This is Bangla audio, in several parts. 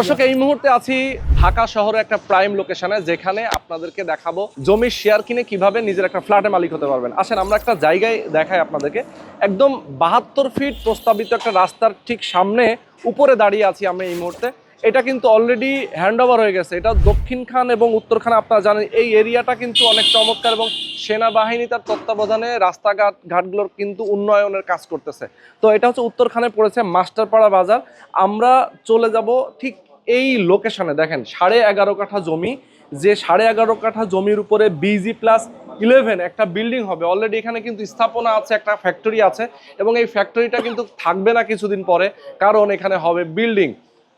দর্শক, এই মুহূর্তে আছি ঢাকা শহরে একটা প্রাইম লোকেশনে যেখানে আপনাদেরকে দেখাবো জমির শেয়ার কিনে কীভাবে নিজের একটা ফ্ল্যাটের মালিক হতে পারবেন। আসেন, আমরা একটা জায়গায় দেখাই আপনাদেরকে। একদম বাহাত্তর ফিট প্রস্তাবিত একটা রাস্তার ঠিক সামনে উপরে দাঁড়িয়ে আছি আমরা এই মুহূর্তে। এটা কিন্তু অলরেডি হ্যান্ড ওভার হয়ে গেছে। এটা দক্ষিণ খান এবং উত্তর খান, আপনারা জানেন, এই এরিয়াটা কিন্তু অনেক চমৎকার এবং সেনাবাহিনী তার তত্ত্বাবধানে রাস্তাঘাট, ঘাটগুলোর কিন্তু উন্নয়নের কাজ করতেছে। তো এটা হচ্ছে উত্তরখানে পড়েছে মাস্টারপাড়া বাজার। আমরা চলে যাব ঠিক এই লোকেশনে দেখেন, সাড়ে এগারো কাঠা জমি, যে সাড়ে এগারো কাঠা জমির উপরে বিজি প্লাস ইলেভেন একটা বিল্ডিং হবে। অলরেডি এখানে কিন্তু স্থাপনা আছে, একটা ফ্যাক্টরি আছে এবং এই ফ্যাক্টরিটা কিন্তু থাকবে না কিছুদিন পরে, কারণ এখানে হবে বিল্ডিং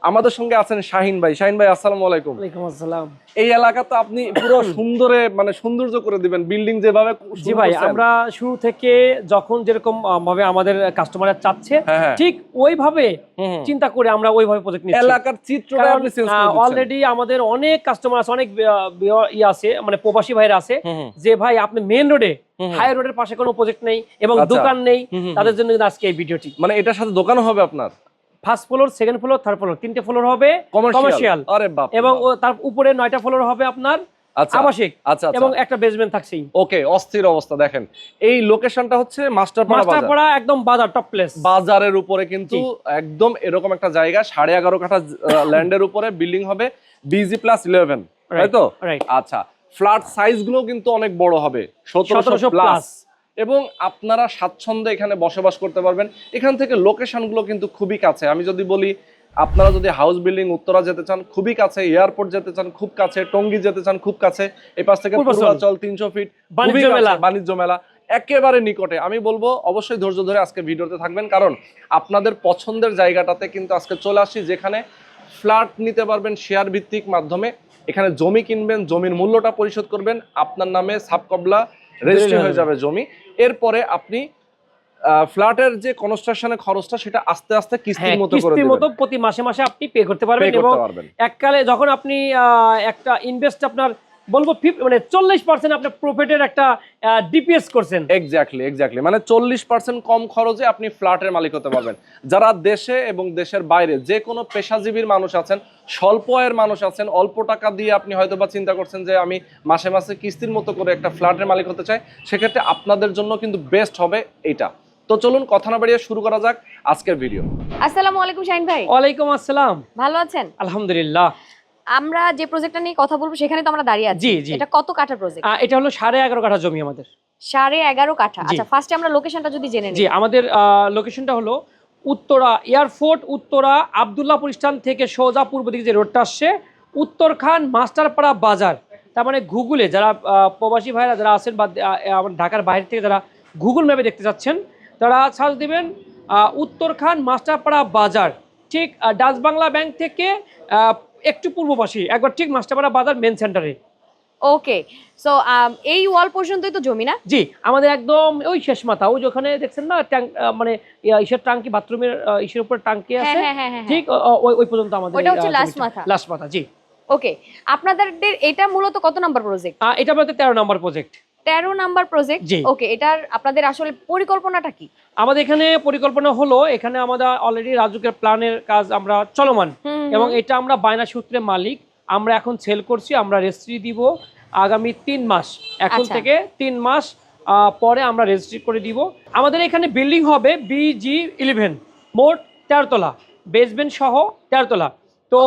আমাদের সঙ্গে আছেন শাহিন ভাই শাহিন ভাই আসসালামু আলাইকুম ওয়ালাইকুম আসসালাম এই এলাকা তো আপনি পুরো সুন্দরে মানে সৌন্দর্য করে দিবেন বিল্ডিং যেভাবে জি ভাই আমরা শুরু থেকে যখন যেরকম ভাবে আমাদের কাস্টমাররা চাচ্ছে হ্যাঁ, হ্যাঁ। ঠিক ওইভাবে। চিন্তা করে আমরা ওইভাবে প্রজেক্ট নিচ্ছি এলাকার চিত্রটা আপনি চেঞ্জ করে। অলরেডি আমাদের অনেক কাস্টমার আছে অনেক ই আছে মানে প্রবাসী ভাইরা আছে। যে ভাই আপনি মেন রোডে। হাই রোডের পাশে কোনো প্রজেক্ট নেই এবং আচ্ছা। দোকান নেই তাদের জন্য আজকে এই ভিডিওটি মানে এটার সাথে দোকানও হবে আপনার first floor second floor third floor তিনটে ফ্লোর হবে কমার্শিয়াল কমার্শিয়াল আরে বাপ এবং তার উপরে নয়টা ফ্লোর হবে আপনার আচ্ছা আবাসিক আচ্ছা আচ্ছা। এবং একটা বেসমেন্ট থাকছেই। ওকে অস্থির অবস্থা দেখেন। এই লোকেশনটা হচ্ছে মাস্টারপাড়া মাস্টারপাড়া একদম বাজার টপ প্লেস বাজারের উপরে কিন্তু একদম এরকম একটা জায়গা সাড়ে এগারো কাঠা ল্যান্ডের উপরে বিল্ডিং হবে বিজি প্লাস ইলেভেন তাই তো? আচ্ছা ফ্ল্যাট সাইজগুলো কিন্তু অনেক বড় হবে সতেরোশো প্লাস। এবং আপনারা স্বাচ্ছন্দ্যে এখানে বসবাস করতে পারবেন। এখান থেকে লোকেশনগুলো কিন্তু খুবই কাছে। আমি যদি বলি আপনারা যদি হাউস বিল্ডিং উত্তরা যেতে চান খুবই কাছে। এয়ারপোর্ট যেতে চান খুব কাছে। টঙ্গী যেতে চান খুব কাছে। এই পাশ থেকে। পূর্বাচল তিনশো ফিট। বাণিজ্য মেলা। বাণিজ্য মেলা। একেবারে নিকটে। আমি বলব অবশ্যই ধৈর্য ধরে আজকে ভিডিওতে থাকবেন। কারণ আপনাদের পছন্দের জায়গাটাতে কিন্তু আজকে চলে আসি যেখানে ফ্ল্যাট নিতে পারবেন শেয়ার ভিত্তিক মাধ্যমে। এখানে জমি কিনবেন জমির মূল্যটা পরিশোধ করবেন। আপনার নামে সাবকবলা রেজিস্ট্রি হয়ে যাবে। জমি। এরপরে আপনি ফ্ল্যাটের যে কনস্ট্রাকশনের খরচটা সেটা আস্তে আস্তে হ্যাঁ কিস্তির মতো করে কিস্তির মতো প্রতি মাসে মাসে আপনি পে করতে পারবেন এবং এককালে যখন আপনি আহ, একটা ইনভেস্ট আপনার বলব মানে চল্লিশ পার্সেন্ট আপনার প্রফিটের একটা ডিপিএস করছেন। এক্স্যাক্টলি এক্স্যাক্টলি মানে চল্লিশ পার্সেন্ট কম খরচে আপনি ফ্ল্যাটের মালিক হতে পারবেন। যারা দেশে এবং দেশের বাইরে যে কোনো পেশাজীবীর মানুষ আছেন স্বল্প আয়ের মানুষ আছেন অল্প টাকা দিয়ে আপনি হয়তো বা চিন্তা করছেন যে আমি মাসে মাসে কিস্তির মতো করে একটা ফ্ল্যাটের মালিক হতে চাই সেক্ষেত্রে আপনাদের জন্য কিন্তু বেস্ট হবে এটা। তো চলুন কথা না বাড়িয়ে শুরু করা যাক আজকের ভিডিও আসসালামু আলাইকুম শাহিন ভাই। ওয়ালাইকুম আসসালাম। ভালো আছেন? আলহামদুলিল্লাহ। আমরা যে প্রজেক্টটা নিয়ে কথা বলব সেখানে তো আমরা দাঁড়িয়ে আছি। জি জি। এটা কত কাঠা প্রজেক্ট এটা হলো সাড়ে এগারো কাঠা জমি আমাদের। সাড়ে এগারো কাঠা। আচ্ছা ফার্স্টে আমরা লোকেশনটা যদি জেনে জি নিই। আমাদের লোকেশনটা হলো উত্তরা এয়ারফোর্ট উত্তরা আবদুল্লাপুর স্ট্যান্ড থেকে সোজা পূর্ব দিকে যে রোডটা আসছে উত্তরখান মাস্টারপাড়া বাজার। তার মানে গুগলে যারা প্রবাসী ভাইরা যারা আছেন বা ঢাকার বাইরে থেকে যারা গুগল ম্যাপে দেখতে যাচ্ছেন তারা সার্চ দেবেন আহ, উত্তরখান মাস্টারপাড়া বাজার। ঠিক আহ, ডাচ বাংলা ব্যাংক থেকে আহ, একটু পূর্ব পাশে একবার ঠিক মাস্টারপাড়া বাজার মেন সেন্টারে ওকে সো এই ওয়াল পর্যন্তই তো জমি না? জি আমাদের একদম ওই শেষ মাথা ওই যেখানে দেখছেন না ট্যাঙ্ক মানে ইসের টাঙ্কি বাথরুমের ইসের উপর টাঙ্কি হ্যাঁ আছে হ্যাঁ হ্যাঁ ঠিক ওই ওই পর্যন্ত আমাদের ওটা হচ্ছে last মাথা। লাস্ট মাথা জি। ওকে আপনাদের এটা মূলত কত নাম্বার প্রজেক্ট এটা আমাদের তেরো নম্বর প্রজেক্ট তেরো নাম্বার প্রজেক্ট জি। ওকে এটার আপনাদের আসলে পরিকল্পনাটা কি? আমাদের এখানে পরিকল্পনা হলো এখানে আমাদের অলরেডি রাজুকের প্ল্যানের কাজ আমরা চলমান। এবং এটা আমরা বায়না সূত্রে মালিক। আমরা এখন সেল করছি আমরা রেজিস্ট্রি দিব আগামী তিন মাস। এখন আচ্ছা। থেকে তিন মাস পরে আমরা রেজিস্ট্রি করে দিব। আমাদের এখানে বিল্ডিং হবে বিজি ইলেভেন মোট তেরোতলা বেসমেন্ট সহ তেরোতলা তো.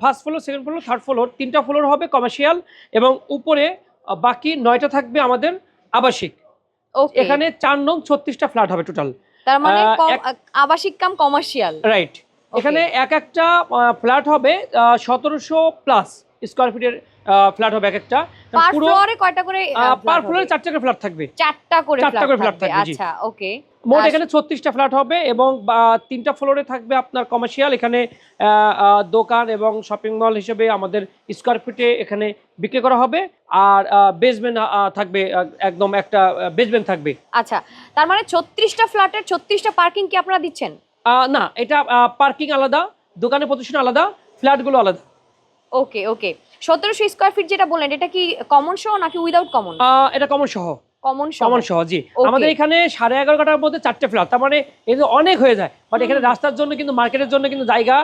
First floor second floor third floor তিনটা ফ্লোর হবে কমার্শিয়াল এবং উপরে বাকি নয়টা থাকবে আমাদের আবাসিক। এখানে চার নং ছত্রিশটা ফ্ল্যাট হবে টোটাল তার মানে আবাসিক কাম কমার্শিয়াল রাইট এখানে এক একটা ফ্ল্যাট হবে সতেরোশো প্লাস স্কোয়ার ফিটের ফ্ল্যাট হবে এক একটা। পার ফ্লোরে কয়টা করে পার ফ্লোরে? চারটে করে ফ্ল্যাট থাকবে। চারটা করে চারটা করে ফ্ল্যাট থাকবে আচ্ছা ওকে মোট এখানে ছত্রিশটা ফ্ল্যাট হবে এবং তিনটা ফ্লোরে থাকবে আপনার কমার্শিয়াল এখানে দোকান এবং শপিং মল হিসেবে আমাদের স্কোয়ার ফিটে এখানে বিক্রি করা হবে। আর বেসমেন্ট থাকবে একদম একটা বেসমেন্ট থাকবে। আচ্ছা তার মানে ছত্রিশটা ফ্ল্যাটের ছত্রিশটা পার্কিং কি আপনারা দিচ্ছেন? না এটা পার্কিং আলাদা দোকানের প্রতিষ্ঠান আলাদা ফ্ল্যাটগুলো আলাদা। ওকে ওকে। সতেরোশো স্কোয়ার ফিট যেটা বললেন এটা কি কমন সহ নাকি উইদাউট কমন এটা কমন সহ। কমন সহ। কমন সহ জি। আমাদের এখানে সাড়ে এগারো কাটার মধ্যে চারটে ফ্ল্যাট তার মানে যে অনেক হয়ে যায়। বাট এখানে রাস্তার জন্য কিন্তু মার্কেটের জন্য কিন্তু জায়গা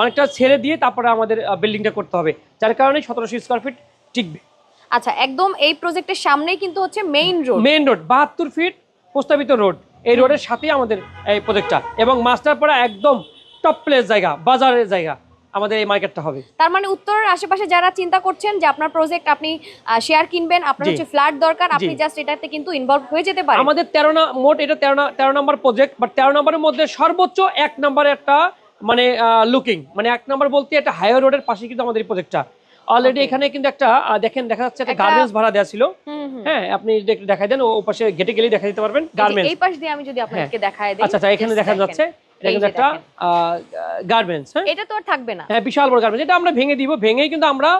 অনেকটা ছেড়ে দিয়ে তারপরে আমাদের বিল্ডিংটা করতে হবে। যার কারণে সতেরোশো স্কোয়ার ফিট টিকবে। আচ্ছা একদম এই প্রজেক্টের সামনেই কিন্তু হচ্ছে মেইন রোড মেইন রোড বাহাত্তর ফিট প্রস্তাবিত রোড এই রোডের সাথেই আমাদের এই প্রজেক্টটা এবং মাস্টারপাড়া একদম টপ প্লেস জায়গা বাজারের জায়গা আমাদের এই মার্কেটটা হবে। তার মানে উত্তরের আশেপাশে যারা চিন্তা করছেন যে আপনার প্রজেক্ট আপনি শেয়ার কিনবেন আপনার। হচ্ছে ফ্ল্যাট দরকার আপনি জাস্ট এটাতে কিন্তু ইনভলভ হয়ে যেতে পারেন। আমাদের তেরো না মোট এটা তেরো না তেরো নম্বর প্রজেক্ট বাট তেরো নম্বরের মধ্যে সর্বোচ্চ এক নম্বরে একটা মানে লুকিং মানে এক নম্বর বলতে একটা হাইওয়ে রোডের পাশে কিন্তু আমাদের এই প্রজেক্টটা অলরেডি এখানে কিন্তু একটা দেখেন দেখা যাচ্ছে একটা গার্মেন্টস ভাড়া দেওয়া ছিল। হ্যাঁ আপনি দেখাই দেন ও পাশে গেটে গেলেই দেখা দিতে পারবেন গার্মেন্টস এই পাশ দিয়ে আমি যদি আপনাদেরকে দেখায় দিই আচ্ছা আচ্ছা এখানে দেখা যাচ্ছে এটা কিন্তু একটা গার্মেন্টস হ্যাঁ? এটা তো আর থাকবে না। হ্যাঁ বিশাল বড় গার্মেন্টস এটা আমরা ভেঙে দিব ভেঙেই কিন্তু আমরা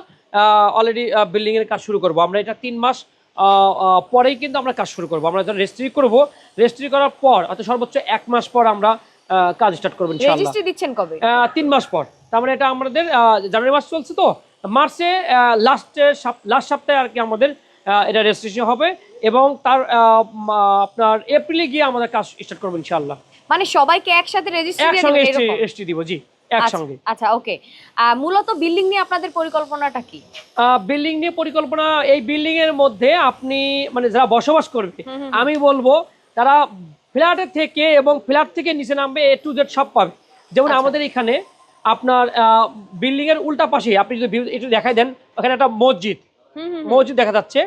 অলরেডি বিল্ডিং এর কাজ শুরু করব। আমরা এটা তিন মাস পরেই কিন্তু আমরা কাজ শুরু করব। আমরা যখন রেজিস্ট্রি করব রেজিস্ট্রি করার পর অর্থাৎ সর্বোচ্চ এক মাস পর আমরা কাজ স্টার্ট করব ইনশাআল্লাহ। রেজিস্ট্রি দিচ্ছেন কবে? তিন মাস পর। তার মানে এটা আমাদের আহ, জানুয়ারি মাস চলছে তো? মার্চে লাস্টে লাস্ট সপ্তাহে আর কি আমাদের এটা রেজিস্ট্রেশন হবে এবং তার আপনার এপ্রিলে গিয়ে আমাদের কাজ স্টার্ট করব ইনশাআল্লাহ। মানে সবাইকে একসাথে রেজিস্ট্রি? এসটি দিব জি আচ্ছা, একসঙ্গে আচ্ছা ওকে মূলত বিল্ডিং নিয়ে আপনাদের পরিকল্পনাটা কি? বিল্ডিং নিয়ে পরিকল্পনা এই বিল্ডিং এর মধ্যে আপনি মানে যারা বসবাস করবে আমি বলব তারা ফ্ল্যাটের থেকে এবং ফ্ল্যাট থেকে নিচে নামবে এ টু জেড সব পাবে। যেমন আচ্ছা। আমাদের এখানে আপনার বিল্ডিং এর উল্টা পাশে আপনি যদি একটু দেখাই দেন ওখানে একটা মসজিদ। হুম, দেখা যাচ্ছে।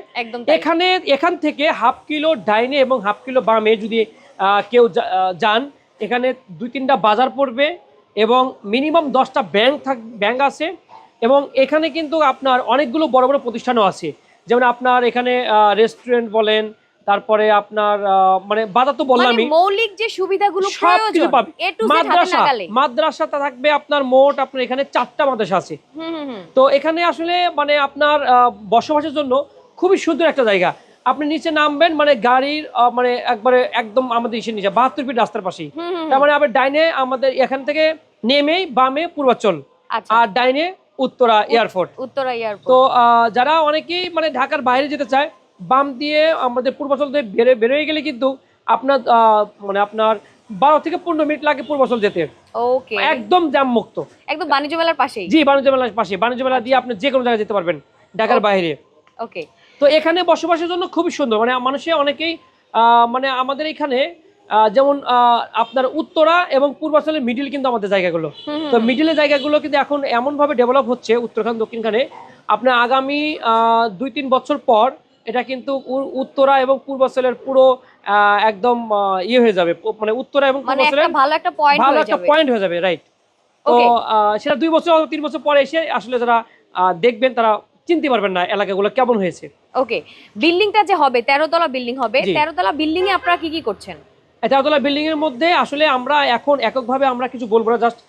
এখানে এখান থেকে হাফ কিলো ডাইনে এবং হাফ কিলো বামে যদি কেউ যান এখানে দুই তিনটা বাজার পড়বে এবং মিনিমাম দশটা ব্যাংক থাক ব্যাংক আছে এবং এখানে কিন্তু আপনার অনেকগুলো বড় বড় প্রতিষ্ঠানও আছে। যেমন আপনার এখানে রেস্টুরেন্ট বলেন তারপরে আপনার মানে বাধা তো মানে বললামই মৌলিক যে সুবিধাগুলো সব প্রয়োজন মাদ্রাসা থাকবে আপনার মোট আপনার এখানে চারটা মাদ্রাসা আছে। তো এখানে আসলে মানে আপনার বসবাসের জন্য খুবই সুন্দর একটা জায়গা। আপনি নিচে নামবেন মানে গাড়ির মানে একবারে একদম আমাদের ইসের নিচে বাহাত্তর ফিট রাস্তার পাশেই। হুম, তার মানে আবার ডাইনে আমাদের এখান থেকে নেমেই বামে পূর্বাচল আচ্ছা। আর ডাইনে উত্তরা এয়ারপোর্ট। উত্তরা এয়ারপোর্ট। তো আহ, যারা অনেকেই মানে ঢাকার বাইরে যেতে চায় বাম দিয়ে আমাদের পূর্বাচল দিয়ে বেরো বেরোয় গেলে কিন্তু আপনার মানে আপনার বারো থেকে পনেরো মিনিট লাগে পূর্বাচল যেতে। ওকে একদম জ্যাম মুক্ত একদম বাণিজ্য মেলার পাশে জি বাণিজ্য মেলার পাশে। বাণিজ্য মেলা দিয়ে আপনি যে কোনো জায়গায় যেতে পারবেন ঢাকার বাইরে। ওকে তো এখানে বসবাসের জন্য খুবই সুন্দর। মানে মানুষে অনেকেই আহ, মানে আমাদের এখানে আহ, যেমন আহ, আপনার উত্তরা এবং পূর্বাঞ্চলের মিডিল কিন্তু আমাদের জায়গাগুলো। তো মিডিলের জায়গাগুলো কিন্তু এখন এমনভাবে ডেভেলপ হচ্ছে উত্তরখান দক্ষিণখানে। আপনার আগামী আহ, দুই তিন বছর পর এটা কিন্তু উত্তরা এবং পূর্বাঞ্চলের পুরো আহ, একদম ইয়ে হয়ে যাবে। মানে উত্তরা এবং মানে ভালো একটা পয়েন্ট ভালো হয়ে একটা যাবে। পয়েন্ট হয়ে যাবে রাইট তো সেটা দুই বছর তিন বছর পরে এসে আসলে যারা দেখবেন তারা চিনতে পারবেন না এলাকাগুলো কেমন হয়েছে। ওকে বিল্ডিংটা যে হবে তেরো তলা বিল্ডিং হবে জি। তেরো তলা বিল্ডিং এ আপনারা কি কি করছেন? তেরোতলা বিল্ডিং এর মধ্যে আসলে আমরা এখন এককভাবে আমরা কিছু বলব না জাস্ট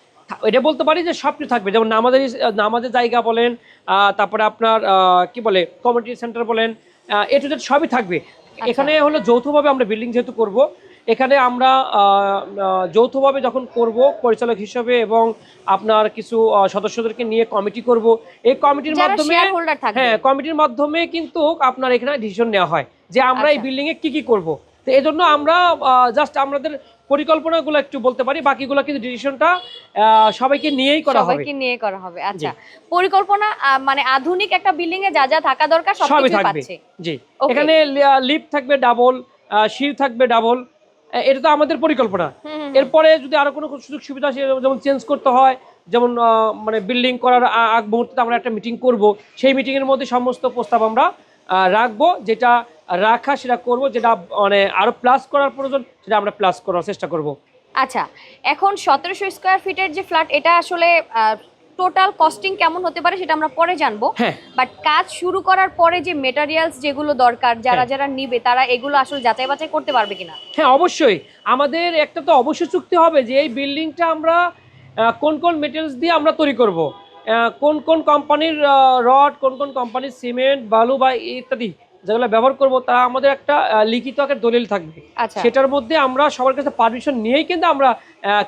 এটা বলতে পারি যে সব কিছু থাকবে। যেমন নামাজের নামাজের জায়গা বলেন আহ, তারপরে আপনার আহ, কি বলে কমিউনিটি সেন্টার বলেন এ টু জেড সবই থাকবে। এখানে হলো যৌথভাবে আমরা বিল্ডিং যেহেতু করব এখানে আমরা যৌথভাবে যখন করব পরিচালক হিসেবে এবং আপনার কিছু সদস্যদেরকে নিয়ে কমিটি করব এই কমিটির মাধ্যমে হ্যাঁ কমিটির মাধ্যমে কিন্তু আপনার এখানে ডিসিশন নেওয়া হয় যে আমরা এই বিল্ডিংয়ে কি কি করব। তো এই জন্য আমরা জাস্ট আমাদের পরিকল্পনাগুলো একটু বলতে পারি বাকিগুলো কিন্তু ডিসিশনটা সবাইকে নিয়েই করা হবে। সবাইকে নিয়ে করা হবে আচ্ছা। পরিকল্পনা মানে আধুনিক একটা বিল্ডিং এ যা যা থাকা দরকার সবই পাচ্ছে। জি। এখানে লিফট থাকবে ডাবল সিঁড়ি থাকবে ডাবল এটা তো আমাদের পরিকল্পনা। এরপরে যদি আরও কোনো সুযোগ সুবিধা যেমন চেঞ্জ করতে হয় যেমন মানে বিল্ডিং করার আগ মুহূর্তে আমরা একটা মিটিং করব সেই মিটিং এর মধ্যে সমস্ত প্রস্তাব আমরা রাখব যেটা রাখা সেটা করব যেটা মানে আরও প্লাস করার প্রয়োজন সেটা আমরা প্লাস করার চেষ্টা করব। আচ্ছা এখন সতেরোশো স্কোয়ার ফিটের যে ফ্ল্যাট এটা আসলে টোটাল কস্টিং কেমন হতে পারে সেটা আমরা পরে জানব। হ্যাঁ। বাট কাজ শুরু করার পরে যে মেটেরিয়ালস যেগুলো দরকার যারা হ্যাঁ। যারা নিবে তারা এগুলো আসলে যাচাই বাছাই করতে পারবে কিনা? হ্যাঁ অবশ্যই। আমাদের একটা তো অবশ্যই চুক্তি হবে যে এই বিল্ডিংটা আমরা কোন কোন মেটেরিয়ালস দিয়ে আমরা তৈরি করব। কোন কোন কোম্পানির রড কোন কোন কোম্পানির সিমেন্ট বালু বা ইত্যাদি। যেগুলো ব্যবহার করব তা আমাদের একটা লিখিত আকার দলিল থাকবে। আচ্ছা। সেটার মধ্যে আমরা সবার কাছে পারমিশন নিয়েই কিন্তু আমরা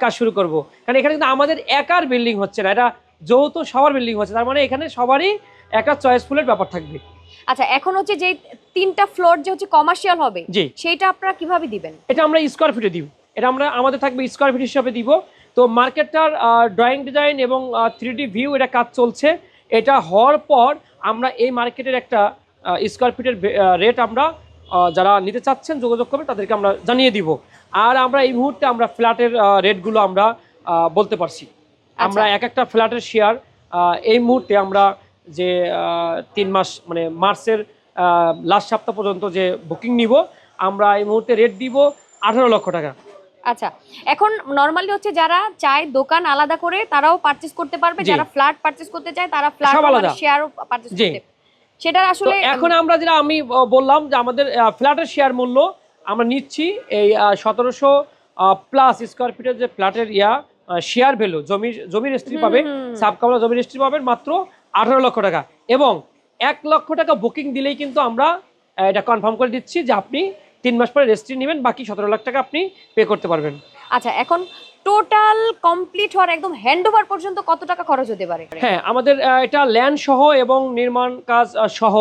কাজ শুরু করব। কারণ এখানে কিন্তু আমাদের একার বিল্ডিং হচ্ছে না এটা যৌথ সবার বিল্ডিং হচ্ছে তার মানে এখানে সবারই একা চয়েসফুলের ব্যাপার থাকবে। আচ্ছা এখন হচ্ছে যে তিনটা ফ্লোর যে হচ্ছে কমার্শিয়াল হবে জি। সেইটা আপনারা কীভাবে দিবেন? এটা আমরা স্কোয়ার ফিটে দিব। এটা আমরা আমাদের থাকবে স্কোয়ার ফিট হিসাবে দিব। তো মার্কেটটার ড্রয়িং ডিজাইন এবং থ্রি ডি ভিউ এটা কাজ চলছে। এটা হওয়ার পর আমরা এই মার্কেটের একটা স্কোয়ার ফিটের রেট আমরা যারা নিতে চাচ্ছেন যোগাযোগ করবে তাদেরকে আমরা জানিয়ে দিব। আর আমরা এই মুহূর্তে আমরা ফ্ল্যাটের রেটগুলো আমরা বলতে পারছি। আমরা এক একটা ফ্ল্যাটের শেয়ার এই মুহূর্তে আমরা যে তিন মাস মানে মার্চের লাস্ট সপ্তাহ পর্যন্ত যে বুকিং নিব আমরা এই মুহূর্তে রেট দিব আঠারো লক্ষ টাকা। আচ্ছা এখন নর্মালি হচ্ছে যারা চায় দোকান আলাদা করে তারাও পারচেজ করতে পারবে। যারা ফ্ল্যাট পারচেজ করতে চায় তারা ফ্ল্যাট। শেয়ারও পারচেজ। করতে সেটার আসলে এখন আমরা যেটা আমি বললাম যে আমাদের ফ্ল্যাটের শেয়ার মূল্য আমরা নিচ্ছি এই সতেরোশো প্লাস স্কোয়ার ফিটের যে ফ্ল্যাটের ইয়া শেয়ার ভ্যালু জমির জমির রেজিস্ট্রি পাবে। সাবকামলা জমির রেজিস্ট্রি পাবেন মাত্র আঠারো লক্ষ টাকা এবং এক লক্ষ টাকা বুকিং দিলেই কিন্তু আমরা এটা কনফার্ম করে দিচ্ছি যে আপনি তিন মাস পরে রেজিস্ট্রি নেবেন বাকি সতেরো লাখ টাকা আপনি পে করতে পারবেন আচ্ছা এখন টোটাল কমপ্লিট হওয়ার একদম হ্যান্ড ওভার পর্যন্ত কত টাকা খরচ হতে পারে? হ্যাঁ আমাদের এটা ল্যান্ড সহ এবং নির্মাণ কাজ সহ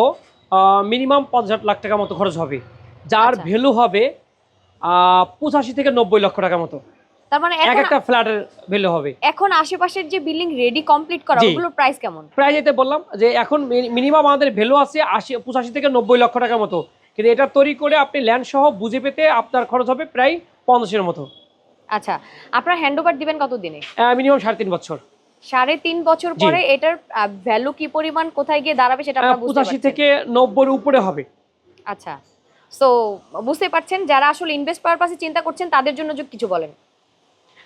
মিনিমাম পঞ্চাশ লাখ টাকা মতো খরচ হবে। যার আচ্ছা। ভ্যালু হবে পঁচাশি থেকে নব্বই লক্ষ টাকা মতো। তার মানে এক একটা ফ্ল্যাটের ভ্যালু হবে। এখন আশেপাশের যে বিল্ডিং রেডি কমপ্লিট করা। ওগুলোর প্রাইস কেমন? যেতে বললাম যে এখন মিনিমাম আমাদের ভ্যালু আছে আশি পঁচাশি থেকে নব্বই লক্ষ টাকার মতো। কিন্তু এটা তৈরি করে আপনি ল্যান্ড সহ বুঝে পেতে আপনার খরচ হবে প্রায় পঞ্চাশের মতো। আচ্ছা আপনারা হ্যান্ডওভার দিবেন কত দিনে মিনিমাম সাড়ে তিন বছর। সাড়ে তিন বছর পরে এটার ভ্যালু কি পরিমাণ কোথায় গিয়ে দাঁড়াবে সেটা আপনারা বুঝতে পঁচাশি পারছেন। থেকে নব্বইয়ের উপরে হবে। আচ্ছা সো বুঝতে পারছেন যারা আসলে ইনভেস্ট পারপাসে চিন্তা করছেন তাদের জন্য কিছু বলেন।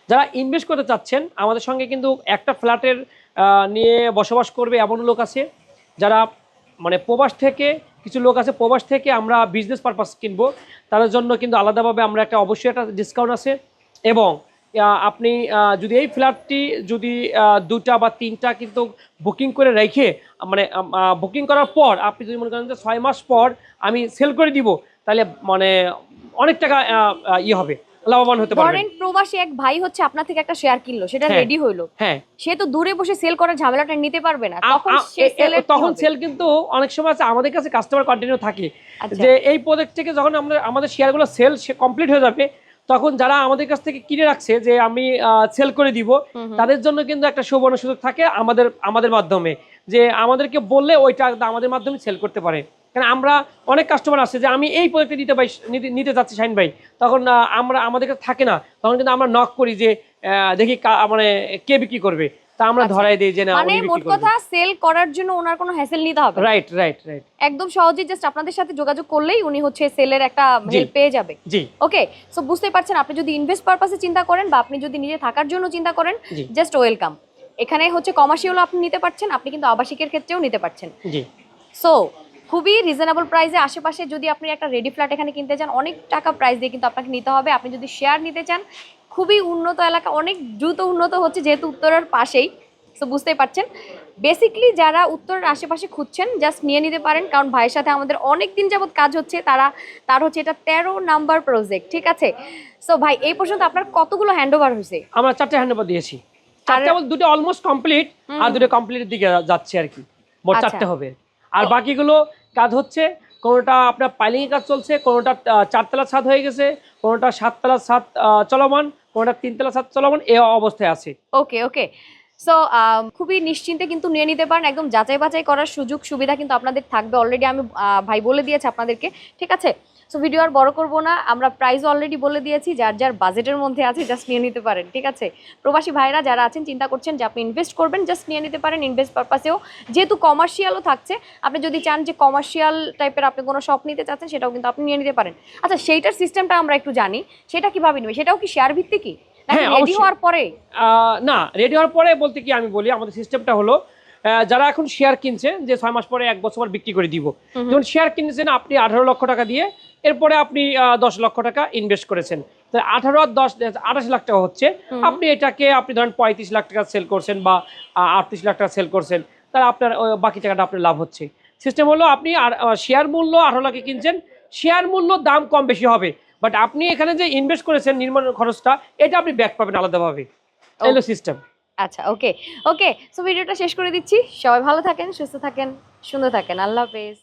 যারা ইনভেস্ট করতে চাচ্ছেন আমাদের সঙ্গে কিন্তু একটা ফ্ল্যাটের নিয়ে বসবাস করবে এমন লোক আছে যারা মানে প্রবাস থেকে কিছু লোক আছে প্রবাস থেকে আমরা বিজনেস পারপাস কিনবো। তাদের জন্য কিন্তু আলাদাভাবে আমরা একটা অবশ্যই একটা ডিসকাউন্ট আছে। এবং আপনি যদি এই ফ্ল্যাটটি যদি দুটা বা তিনটা কিন্তু বুকিং করে রেখে মানে বুকিং করার পর আপনি যদি মনে করেন যে ছয় মাস পর আমি সেল করে দিব তাহলে মানে অনেক টাকা ইয়ে হবে লাভবান হতে ধরেন প্রবাসী এক ভাই হচ্ছে আপনার থেকে একটা শেয়ার কিনলো সেটা হ্যাঁ। রেডি হইল। হ্যাঁ। সে তো দূরে বসে সেল করার ঝামেলাটা নিতে পারবে না। তখন তখন সেল কিন্তু অনেক সময় আছে আমাদের কাছে কাস্টমার কন্টিনিউ থাকে। আচ্ছা। যে এই প্রজেক্ট থেকে যখন আমরা আমাদের শেয়ারগুলো সেল কমপ্লিট হয়ে যাবে তখন যারা আমাদের কাছ থেকে কিনে রাখছে যে আমি সেল করে দিব। তাদের জন্য কিন্তু একটা সুবর্ণ সুযোগ থাকে আমাদের আমাদের মাধ্যমে। যে আমাদেরকে বললে ওইটা আমাদের মাধ্যমে সেল করতে পারে। কারণ আমরা অনেক কাস্টমার আছে যে আমি এই প্রোডাক্টে নিতে পাই নিতে- যাচ্ছি শাইন ভাই। তখন আমরা আমাদের কাছে থাকে না। তখন কিন্তু আমরা নক করি যে দেখি মানে কে বিক্রি করবে। তা আমরা আচ্ছা। ধরাই দিই যে না মানে মোট কথা সেল করার জন্য ওনার কোনো হ্যাসেল নিতে হবে। রাইট রাইট রাইট একদম সহজে জাস্ট আপনাদের সাথে যোগাযোগ করলেই উনি হচ্ছে সেলের একটা হেল্প পেয়ে যাবে। জি। ওকে সো বুঝতে পারছেন আপনি যদি ইনভেস্ট পারপাসে চিন্তা করেন বা আপনি যদি নিজে থাকার জন্য চিন্তা করেন জাস্ট ওয়েলকাম এখানে হচ্ছে কমার্শিয়ালও আপনি নিতে পারছেন আপনি কিন্তু আবাসিকের ক্ষেত্রেও নিতে পারছেন। জি। সো খুবই রিজনেবল প্রাইসে আশেপাশে যদি আপনি একটা রেডি ফ্ল্যাট এখানে কিনতে চান অনেক টাকা প্রাইস দিয়ে কিন্তু আপনাকে নিতে হবে। আপনি যদি শেয়ার নিতে চান খুবই উন্নত এলাকা অনেক দ্রুত উন্নত হচ্ছে যেহেতু উত্তরের পাশেই সো বুঝতেই পারছেন। বেসিকলি যারা উত্তরের আশেপাশে খুঁজছেন জাস্ট নিয়ে নিতে পারেন কারণ ভাইয়ের সাথে আমাদের অনেক দিন যাবত কাজ হচ্ছে তারা তার হচ্ছে এটা তেরো নাম্বার প্রজেক্ট ঠিক আছে? সো ভাই এই পর্যন্ত আপনার কতগুলো হ্যান্ড ওভার হয়েছে? আমরা চারটে হ্যান্ড ওভার দিয়েছি চারটে দুটো অলমোস্ট কমপ্লিট আর দুটো কমপ্লিটের দিকে যাচ্ছে আর কি। মোট আচ্ছা। চারটে হবে। আর বাকিগুলো কাজ হচ্ছে কোনোটা আপনার পাইলিং কাজ চলছে, কোনোটা চারতলা ছাদ হয়ে গেছে, কোনোটা সাততলা ছাদ চলমান, কোনোটা তিনতলা ছাদ চলমান, এ অবস্থায় আছে। ওকে ওকে। সো খুবই নিশ্চিন্তে কিন্তু নিয়ে নিতে পারেন। একদম যাচাই বাছাই করার সুযোগ সুবিধা কিন্তু আপনাদের থাকবে। অলরেডি আমি ভাই বলে দিয়েছি আপনাদেরকে। ঠিক আছে? সো ভিডিও আর বড় করব না। আমরা প্রাইস অলরেডি বলে দিয়েছি যার যার বাজেটের মধ্যে আছে জাস্ট নিয়ে নিতে পারেন ঠিক আছে? প্রবাসী ভাইরা যারা আছেন চিন্তা করছেন যে আপনি ইনভেস্ট করবেন জাস্ট নিয়ে নিতে পারেন ইনভেস্ট পারপাসেও যেহেতু কমার্শিয়ালও থাকছে আপনি যদি চান যে কমার্শিয়াল টাইপের আপনি কোনো শপ নিতে চাচ্ছেন সেটাও কিন্তু আপনি নিয়ে নিতে পারেন। আচ্ছা সেইটার সিস্টেমটা আমরা একটু জানি সেটা কীভাবে নেবে? সেটাও কি শেয়ার ভিত্তিকই রেডি হওয়ার পরে? না রেডি হওয়ার পরে বলতে কি আমি বলি আমাদের সিস্টেমটা হলো যারা এখন শেয়ার কিনছে যে ছয় মাস পরে এক বছর বিক্রি করে দিব। যখন শেয়ার কিনেছেন আপনি আঠারো লক্ষ টাকা দিয়ে এরপরে আপনি দশ লক্ষ টাকা ইনভেস্ট করেছেন। আঠারো আর দশ আঠাশ লাখ টাকা হচ্ছে। আপনি এটাকে আপনি ধরেন পঁয়ত্রিশ লাখ টাকা সেল করছেন বা আটত্রিশ লাখ টাকা সেল করছেন তাহলে আপনার বাকি টাকাটা আপনার লাভ হচ্ছে। সিস্টেম হলো আপনি আর শেয়ার মূল্য আঠারো লাখে কিনছেন শেয়ার মূল্য দাম কম বেশি হবে। বাট আপনি এখানে যে ইনভেস্ট করেছেন নির্মাণ খরচটা এটা আপনি ব্যাক পাবেন আলাদাভাবে। এলো সিস্টেম আচ্ছা ওকে ওকে সো ভিডিওটা শেষ করে দিচ্ছি। সবাই ভালো থাকেন সুস্থ থাকেন সুন্দর থাকেন। আল্লাহ হাফেজ।